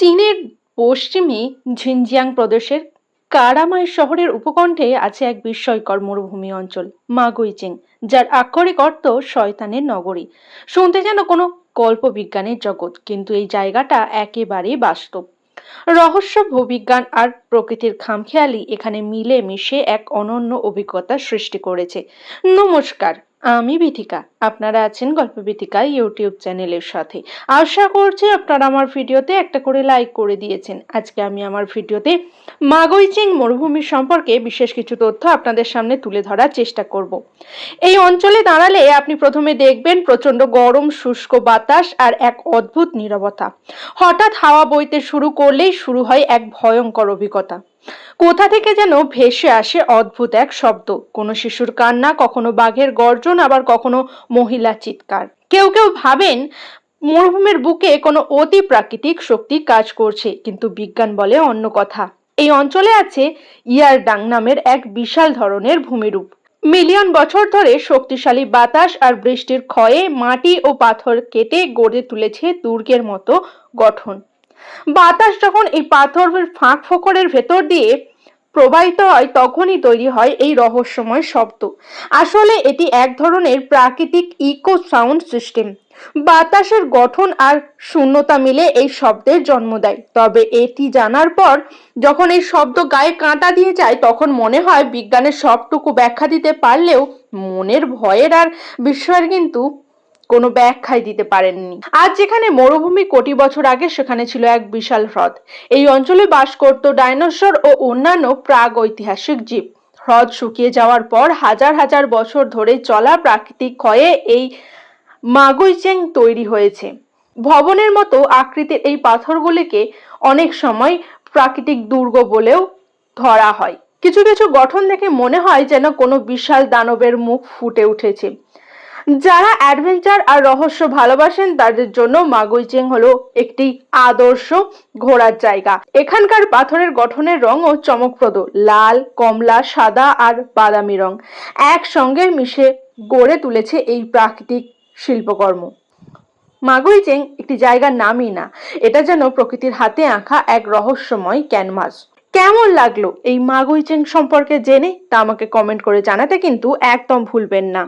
চীনের পশ্চিমে ঝিনজিয়াং প্রদেশের কারামাই শহরের উপকণ্ঠে আছে এক বিস্ময়কর মরুভূমি অঞ্চল, মাগুইচিং, যার আক্ষরিক অর্থ শয়তানের নগরী। শুনতে যেন কোনো কল্পবিজ্ঞানের জগৎ, কিন্তু এই জায়গাটা একেবারেই বাস্তব। রহস্য, ভূবিজ্ঞান আর প্রকৃতির খামখেয়ালি এখানে মিলে মিশে এক অনন্য অভিজ্ঞতা সৃষ্টি করেছে। নমস্কার। আমি বিথিকা। আপনারা আছেন গল্প বিথিকা ইউটিউব চ্যানেলের সাথে। আশা করছি আপনারা আমার ভিডিওতে একটা করে লাইক করে দিয়েছেন। আজকে আমি আমার ভিডিওতে মাগইচিং মরুভূমি সম্পর্কে বিশেষ কিছু তথ্য আপনাদের সামনে তুলে ধরার চেষ্টা করব। এই অঞ্চলে দাঁড়ালে আপনি প্রথমে দেখবেন প্রচণ্ড গরম, শুষ্ক বাতাস আর এক অদ্ভুত নীরবতা। হঠাৎ হাওয়া বইতে শুরু করলেই শুরু হয় এক ভয়ঙ্কর অভিজ্ঞতা। কোথা থেকে যেন ভেসে আসে অদ্ভুত এক শব্দ। কোনো শিশুর কান্না, কখনো বাঘের গর্জন, আবার কখনো মহিলা চিৎকার। কেউ কেউ ভাবেন মরুভূমির বুকে কোনো অতি প্রাকৃতিক শক্তি কাজ করছে, কিন্তু বিজ্ঞান বলে অন্য কথা। এই অঞ্চলে আছে ইয়ারডাং নামের এক বিশাল ধরনের ভূমিরূপ। মিলিয়ন বছর ধরে শক্তিশালী বাতাস আর বৃষ্টির ক্ষয়ে মাটি ও পাথর কেটে গড়ে তুলেছে দুর্গের মতো গঠন। বাতাস যখন এই পাথরের ফাঁক ফোকরের ভেতর দিয়ে প্রবাহিত হয়, তখনই তৈরি হয় এই রহস্যময় শব্দ। আসলে এটি এক ধরনের প্রাকৃতিক ইকো সাউন্ড সিস্টেম বাতাসের গঠন আর শূন্যতা মিলে এই শব্দের জন্ম দেয়। তবে এটি জানার পর, যখন এই শব্দ গায়ে কাঁটা দিয়ে যায়, তখন মনে হয় বিজ্ঞানের সবটুকু ব্যাখ্যা দিতে পারলেও মনের ভয়ের আর বিস্ময়ের কিন্তু কোনো ব্যাখ্যাই দিতে পারেননি। আজ যেখানে মরুভূমি কোটি বছর আগে সেখানে ছিল এক বিশাল হ্রদ। এই অঞ্চলে বাস করত ডাইনোসর ও অন্যান্য প্রাগ ঐতিহাসিক জীব। হ্রদ শুকিয়ে যাওয়ার পর হাজার হাজার বছর ধরে চলা প্রাকৃতিক ক্ষয়ে এই মাগুইচেং তৈরি হয়েছে। ভবনের মতো আকৃতির এই পাথরগুলিকে অনেক সময় প্রাকৃতিক দুর্গ বলেও ধরা হয়। কিছু কিছু গঠন দেখে মনে হয় যেন কোনো বিশাল দানবের মুখ ফুটে উঠেছে। যারা অ্যাডভেঞ্চার আর রহস্য ভালোবাসেন, তাদের জন্য মাগুইচেং হলো একটি আদর্শ ঘোরার জায়গা। এখানকার পাথরের গঠনের রঙও চমকপ্রদ। লাল, কমলা, সাদা আর বাদামি রং একসঙ্গে মিশে গড়ে তুলেছে এই প্রাকৃতিক শিল্পকর্ম। মাগুইচেং একটি জায়গার নামই না, এটা যেন প্রকৃতির হাতে আঁকা এক রহস্যময় ক্যানভাস। কেমন লাগল এই মাগুইচেং সম্পর্কে জেনে তা আমাকে কমেন্ট করে জানাতে কিন্তু একদম ভুলবেন না।